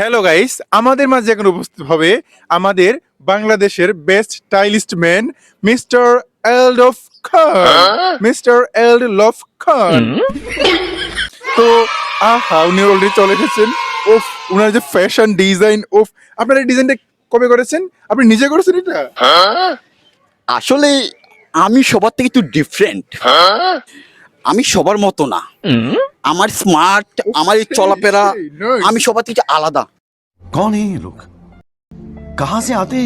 Hello guys আমাদের মাঝে এখন উপস্থিত হবে আমাদের বাংলাদেশের বেস্ট স্টাইলিস্ট ম্যান মিস্টার এল্ড এলডফ খান মিস্টার এলডফ খান তো আহা উনি অলরেডি চলে এসেছেন। ওফ উনার যে ফ্যাশন ডিজাইন ওফ আপনার এই ডিজাইনটা কবে করেছেন? আপনি নিজে করেছেন এটা? আসলে আমি সবার থেকে একটু ডিফারেন্ট আমি সবার মতো না। আমার স্মার্ট আমার এই চলাফেরা আমি সবার থেকে আলাদা। কোন এই লোক কাহা সে আতে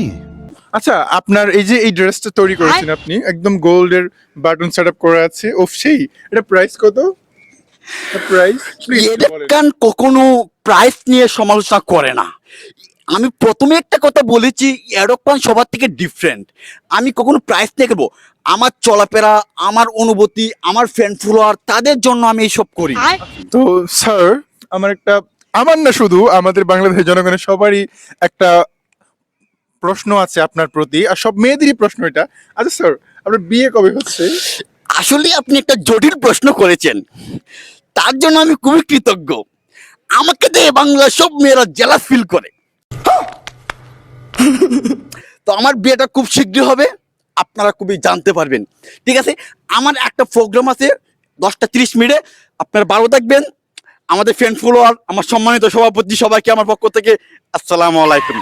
আচ্ছা আপনার এই যে এই ড্রেসটা তৈরি করেছেন আপনি একদম গোল্ডের বাটন সেট আপ করা আছে। ও সেই এটা প্রাইস কত? প্রাইস কান কখনো প্রাইস নিয়ে সমালোচনা করে না। আমি প্রথমে একটা কথা বলেছি এরকম সবার থেকে ডিফারেন্ট আমি কখনো প্রাইস নিয়ে আমার চলাফেরা আমার অনুভূতি আমার ফ্রেন্ড ফলোয়ার তাদের জন্য আমি এইসব করি। তো স্যার আমার একটা আমার না শুধু আমাদের বাংলাদেশের জনগণের সবারই একটা প্রশ্ন আছে আপনার প্রতি আর সব মেয়েদেরই প্রশ্ন এটা। আচ্ছা স্যার আপনার বিয়ে কবে হচ্ছে? আসলে আপনি একটা জটিল প্রশ্ন করেছেন। তার জন্য আমি খুবই কৃতজ্ঞ। আমাকে দিয়ে বাংলা সব মেয়েরা জেলা ফিল করে। তো আমার বিয়েটা খুব শীঘ্রই হবে, আপনারা খুবই জানতে পারবেন। ঠিক আছে? আমার একটা প্রোগ্রাম আছে, দশটা তিরিশ মিনিটে। আপনারা বারো থাকবেন। আমাদের ফ্রেন্ড ফলোয়ার আমার সম্মানিত সভাপতি সবাইকে আমার পক্ষ থেকে আসসালামু আলাইকুম।